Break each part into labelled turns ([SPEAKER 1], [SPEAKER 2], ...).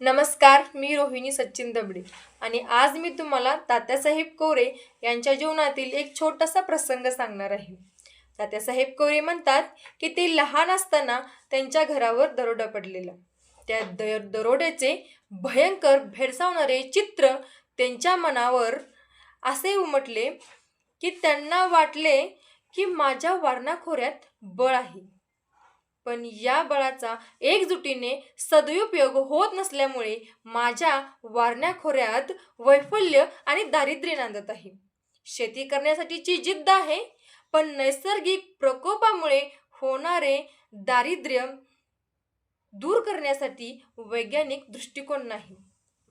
[SPEAKER 1] नमस्कार मी रोहिणी सचिन दबडे. आणि आज मी तुम्हाला तात्यासाहेब कोरे यांच्या जीवनातील एक छोटासा प्रसंग सांगणार आहे. तात्यासाहेब कोरे म्हणतात की ते लहान असताना त्यांच्या घरावर दरोडा पडलेला. त्या द दरोड्याचे भयंकर भेडसावणारे चित्र त्यांच्या मनावर असे उमटले की त्यांना वाटले की माझ्या वारणाखोऱ्यात बळ आहे. पण या बळाचा एकजुटीने सदुपयोग होत नसल्यामुळे माझ्या वारण्याखोऱ्यात वैफल्य आणि दारिद्र्य नांदत आहे. शेती करण्यासाठीची जिद्द आहे पण नैसर्गिक प्रकोपामुळे होणारे दारिद्र्य दूर करण्यासाठी वैज्ञानिक दृष्टिकोन नाही.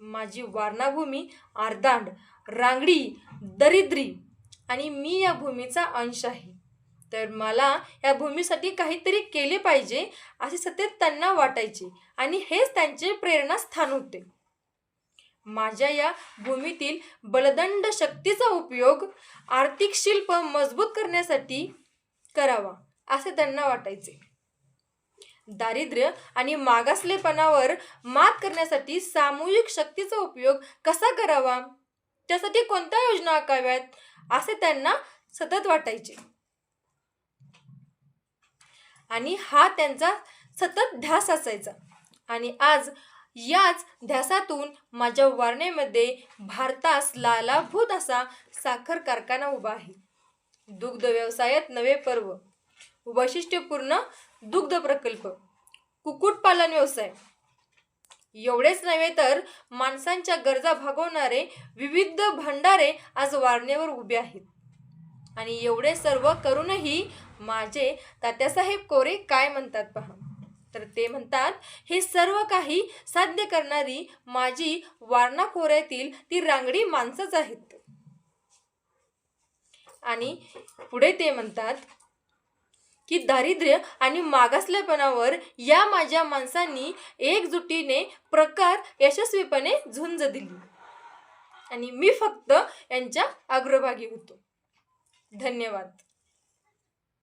[SPEAKER 1] माझी वारणाभूमी आर्दांड रांगडी दरिद्री आणि मी या भूमीचा अंश आहे. तर मला या भूमीसाठी काहीतरी केले पाहिजे असे सतत त्यांना वाटायचे आणि हेच त्यांचे प्रेरणास्थान होते. माझ्या या भूमीतील बलदंड शक्तीचा उपयोग आर्थिक शिल्प मजबूत करण्यासाठी करावा असे त्यांना वाटायचे. दारिद्र्य आणि मागासलेपणावर मात करण्यासाठी सामूहिक शक्तीचा उपयोग कसा करावा? त्यासाठी कोणत्या योजना आखाव्यात असे त्यांना सतत वाटायचे. आणि हा त्यांचा सतत ध्यास असायचा. आणि आज याच ध्यासातून माझ्या वारणेमध्ये भारतास लालाभूत असा साखर कारखाना उभा आहे. दुग्ध व्यवसायात नवे पर्व वैशिष्ट्यपूर्ण दुग्ध प्रकल्प कुक्कुटपालन व्यवसाय. एवढेच नव्हे तर माणसांच्या गरजा भागवणारे विविध भंडारे आज वारणेवर उभे आहेत. आणि एवढे सर्व करूनही माझे तात्यासाहेब कोरे काय म्हणतात पहा? तर ते म्हणतात हे सर्व काही साध्य करणारी माझी वारणा खोऱ्यातील ती रांगडी माणसंच आहेत. आणि पुढे ते म्हणतात की दारिद्र्य आणि मागासलेपणावर या माझ्या माणसांनी एकजुटीने प्रकार यशस्वीपणे झुंज दिली. आणि मी फक्त यांच्या अग्रभागी होतो. धन्यवाद.